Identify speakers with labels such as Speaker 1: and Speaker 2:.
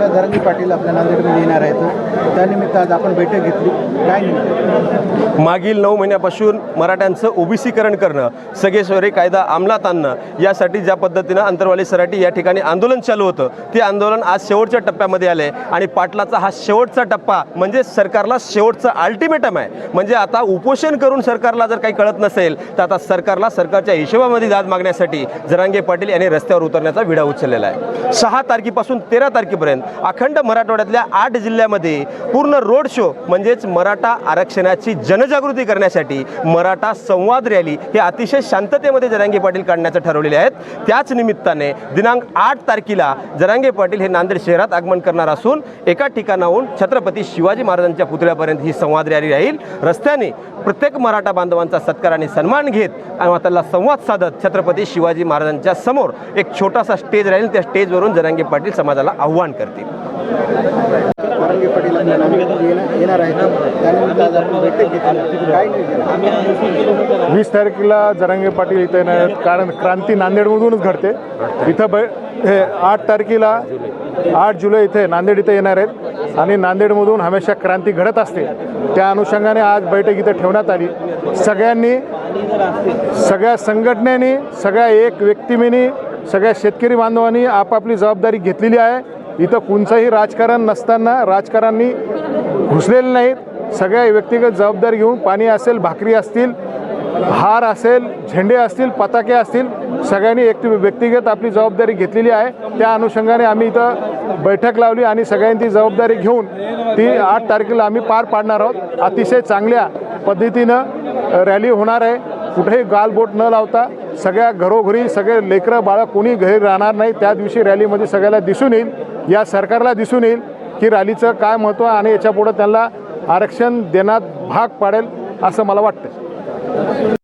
Speaker 1: तारखेला धरंगी पाटील आपल्या नांदेडमध्ये येणार आहेत. त्यानिमित्त आज आपण बैठक घेतली. काय
Speaker 2: मागील नऊ महिन्यापासून मराठ्यांचं ओबीसीकरण करणं सगळेश्वरी कायदा अंमलात आणणं यासाठी ज्या पद्धतीनं अंतरवाली सराटी या ठिकाणी आंदोलन चालू होतं ते आंदोलन आज शेवटच्या टप्प्यामध्ये आले आणि पाटलाचा हा शेवटचा टप्पा म्हणजे सरकारला शेवटचं अल्टिमेटम आहे. म्हणजे आता उपोषण करून सरकारला जर काही कळत नसेल तर आता सरकारला सरकारच्या हिशोबामध्ये दाद मागण्यासाठी जरांगे पाटील यांनी रस्त्यावर उतरण्याचा विडा उचललेला आहे. सहा तारखेपासून तेरा तारखेपर्यंत अखंड मराठवाड्यातल्या आठ जिल्ह्यामध्ये पूर्ण रोड शो म्हणजेच मराठा आरक्षणाची जनजागृती करण्यासाठी मराठा संवाद रॅली हे अतिशय शांततेमध्ये जरांगे पाटील काढण्याचं ठरवलेले आहेत. त्याच निमित्ताने दिनांक आठ तारखेला जरांगे पाटील हे नांदेड शहरात आगमन करणार असून एका ठिकाणाहून छत्रपती शिवाजी महाराजांच्या पुतळ्यापर्यंत ही संवाद रॅली राहील. रस्त्याने प्रत्येक मराठा बांधवांचा सत्कार आणि सन्मान घेत आणि त्याला संवाद साधत छत्रपती शिवाजी महाराजांच्या समोर एक छोटासा स्टेज राहील. त्या स्टेजवरून जरांगे पाटील समाजाला आव्हान करतील
Speaker 1: पाटील येणार आहेत आपण बैठक घेतली. काय
Speaker 3: वीस तारखेला जरांगे पाटील इथे येणार आहेत. कारण क्रांती नांदेडमधूनच घडते. इथं बै हे आठ तारखेला आठ जुलै इथे नांदेड इथे येणार आहेत. आणि नांदेडमधून हमेशा क्रांती घडत असते. त्या अनुषंगाने आज बैठक इथं ठेवण्यात आली. सगळ्यांनी सगळ्या संघटनेने सगळ्या एक व्यक्तिमेनी सगळ्या शेतकरी बांधवांनी आपापली जबाबदारी घेतलेली आहे. इथं कोणचंही राजकारण नसताना राजकारणी घुसलेले नाहीत. सगळ्या व्यक्तिगत जबाबदारी घेऊन पाणी असेल भाकरी असतील हार असेल झेंडे असतील पताके असतील सगळ्यांनी एक व्यक्तिगत आपली जबाबदारी घेतलेली आहे. त्या अनुषंगाने आम्ही इथं बैठक लावली आणि सगळ्यांनी ती जबाबदारी घेऊन ती आठ तारखेला आम्ही पार पाडणार आहोत. अतिशय चांगल्या पद्धतीनं रॅली होणार आहे. कुठेही गालबोट न लावता सगळ्या घरोघरी सगळे लेकरं बाळं कोणी घरी राहणार नाही. त्या दिवशी रॅलीमध्ये सगळ्याला दिसून येईल. या सरकारला दिसून येईल की रॅलीचं काय महत्त्व आहे आणि याच्यापुढं त्यांना आरक्षण देण्यात भाग पाडेल असं मला वाटतं